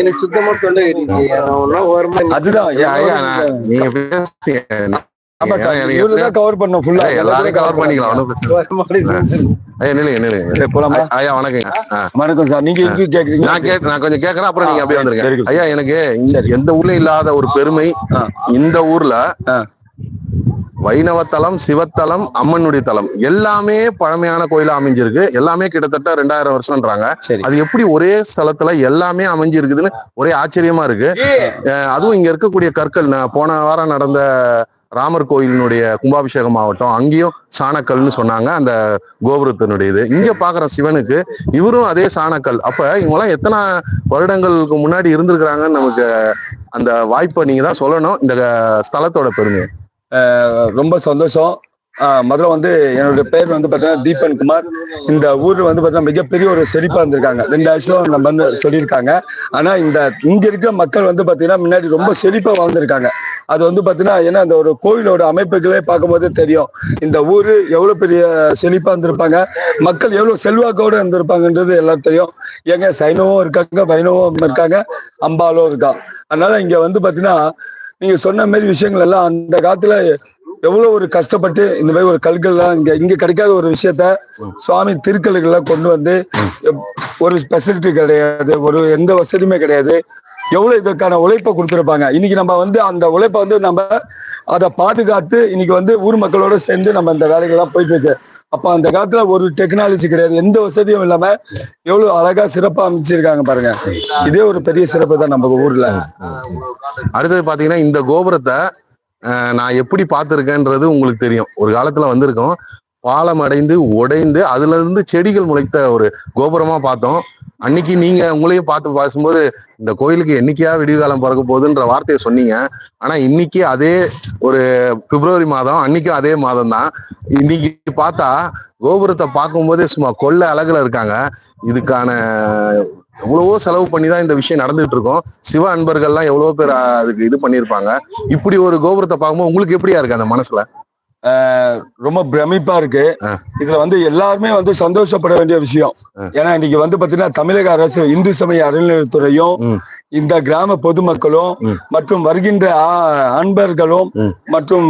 எனக்கு சுத்தமா தொண்டை அதுதான். நீங்க கவர் பண்ணோம் ஃபுல்லா ஐயா, எல்லாரையும் கவர் பண்ணிக்கலாம் ஐயா, வணக்கங்க. வணக்கம் சார். நீங்க கேக்குறீங்க நான் கேட் நான் கொஞ்சம் கேக்குறேன் அப்புறம் நீங்க அப்படியே வந்துருங்க. ஐயா எனக்கு. எந்த ஊர்ல இல்லாத ஒரு பெருமை. இந்த ஊர்ல. வைணவ தலம் சிவத்தலம் அம்மனுடைய தலம். எல்லாமே பழமையான கோயிலா அமைஞ்சிருக்கு. எல்லாமே கிட்டத்தட்ட ரெண்டாயிரம் வருஷம்ன்றாங்க. அது எப்படி ஒரே ஸ்தலத்துல எல்லாமே அமைஞ்சிருக்குதுன்னு ஒரே ஆச்சரியமா இருக்கு. அஹ் அதுவும் இங்க இருக்கக்கூடிய கற்கள் நான் போன வாரம் நடந்த ராமர் கோயிலினுடைய கும்பாபிஷேகம் ஆகட்டும் அங்கேயும் சாணக்கல்னு சொன்னாங்க அந்த கோபுரத்தினுடைய இது இங்க பாக்குற சிவனுக்கு இவரும் அதே சாணக்கல். அப்ப இவங்கெல்லாம் எத்தனை வருடங்களுக்கு முன்னாடி இருந்திருக்கிறாங்கன்னு நமக்கு அந்த வாய்ப்பை நீங்க தான் சொல்லணும். இந்த ஸ்தலத்தோட பெருமை ரொம்ப சந்தோஷம். முதல்ல வந்து என்னுடைய பேர் வந்து பார்த்தீங்கன்னா தீபன் குமார். இந்த ஊர் வந்து பார்த்தீங்கன்னா மிகப்பெரிய ஒரு செழிப்பா இருந்திருக்காங்க. ரெண்டு வருஷம் நம்ம வந்து சொல்லியிருக்காங்க. ஆனா இந்த இங்க இருக்கிற மக்கள் வந்து பார்த்தீங்கன்னா முன்னாடி ரொம்ப செழிப்பா வாழ்ந்திருக்காங்க. அது வந்து பார்த்தீங்கன்னா ஏன்னா அந்த ஒரு கோயிலோட அமைப்புகளே பார்க்கும்போது தெரியும். இந்த ஊர் எவ்வளோ பெரிய செழிப்பா இருந்திருப்பாங்க. மக்கள் எவ்வளோ செல்வாக்கோட இருந்திருப்பாங்கன்றது எல்லாரும் தெரியும். ஏங்க சைனவும் இருக்காங்க வைணவம் இருக்காங்க அம்பாலும் இருக்கா அதனால இங்க வந்து பார்த்தீங்கன்னா நீங்க சொன்ன மாதிரி விஷயங்கள் எல்லாம் அந்த காலத்துல எவ்வளவு ஒரு கஷ்டப்பட்டு இந்த மாதிரி ஒரு கல்கள்லாம் இங்க இங்க கிடைக்காத ஒரு விஷயத்த சுவாமி திருக்கல்கள்லாம் கொண்டு வந்து ஒரு ஸ்பெசிலிட்டி கிடையாது ஒரு எந்த வசதியுமே கிடையாது. எவ்வளவு இதற்கான உழைப்பை கொடுத்துருப்பாங்க. இன்னைக்கு நம்ம வந்து அந்த உழைப்பை வந்து நம்ம அதை பாதுகாத்து இன்னைக்கு வந்து ஊர் மக்களோட சேர்ந்து நம்ம இந்த வேலைகள்லாம் போயிட்டு இருக்கு. அப்ப அந்த காலத்துல ஒரு டெக்னாலஜி கிடையாது. எந்த வசதியும் இல்லாம எவ்வளவு அழகா சிறப்பா அமைச்சிருக்காங்க பாருங்க. இதே ஒரு பெரிய சிறப்பு தான் நம்ம ஊர்ல. அடுத்தது பாத்தீங்கன்னா இந்த கோபுரத்தை நான் எப்படி பார்த்திருக்கேன்றது உங்களுக்கு தெரியும். ஒரு காலத்துல வந்திருக்கோம். பாலம் அடைந்து உடைந்து அதுல இருந்து செடிகள் முளைத்த ஒரு கோபுரமா பார்த்தோம். அன்னைக்கு நீங்க உங்களையும் பார்த்து பேசும்போது இந்த கோயிலுக்கு என்னைக்கையா விடிவுகாலம் பிறக்க போகுதுன்ற வார்த்தையை சொன்னீங்க. ஆனா இன்னைக்கு அதே ஒரு பிப்ரவரி மாதம் அன்னைக்கும் அதே மாதம் தான் இன்னைக்கு பார்த்தா கோபுரத்தை பார்க்கும்போதே சும்மா கொள்ள அழகுல இருக்காங்க இதுக்கான எவ்வளவோ செலவு பண்ணி தான் இந்த விஷயம் நடந்துட்டு இருக்கோம் சிவ அன்பர்கள்லாம் எவ்வளவோ பேர் அதுக்கு இது பண்ணியிருப்பாங்க இப்படி ஒரு கோபுரத்தை பார்க்கும்போது உங்களுக்கு எப்படியா இருக்கு அந்த மனசுல ரொம்ப பிரமிப்பா இருக்கு. இதுல வந்து எல்லாருமே வந்து சந்தோஷப்பட வேண்டிய விஷயம். ஏன்னா இன்னைக்கு வந்து பாத்தீங்கன்னா தமிழக அரசு இந்து சமய அறநிலையத்துறையும். இந்த கிராம பொதுமக்களும். மற்றும் வருகின்ற அன்பர்களும். மற்றும்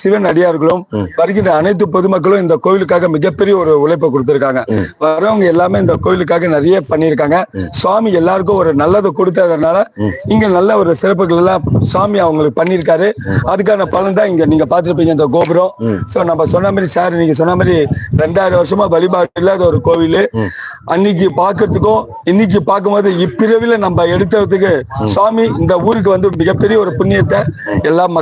சிவன் அடியார்களும். வருகின்ற அனைத்து பொதுமக்களும் இந்த கோயிலுக்காக மிகப்பெரிய ஒரு உழைப்பை கொடுத்திருக்காங்க. வரவங்க எல்லாமே இந்த கோயிலுக்காக நிறைய பண்ணியிருக்காங்க. சுவாமி எல்லாருக்கும் ஒரு நல்லதை கொடுத்ததுனால. இங்க நல்ல ஒரு சிறப்புகள் எல்லாம் சுவாமி அவங்களுக்கு பண்ணியிருக்காரு அதுக்கான பலன் தான் இங்க நீங்க பாத்திருப்பீங்க இந்த கோபுரம். சோ நம்ம சொன்ன மாதிரி சார் நீங்க சொன்ன மாதிரி ரெண்டாயிரம் வருஷமா வழிபாடு இல்லாத ஒரு கோவில். அன்னைக்கு பார்க்கறதுக்கும் இன்னைக்கு பார்க்கும்போது இப்பிறவில நம்ம எடுத்ததுக்கு சுவாமி இந்த ஊருக்கு வந்து மிகப்பெரிய ஒரு புண்ணியத்தை எல்லா மக்கள்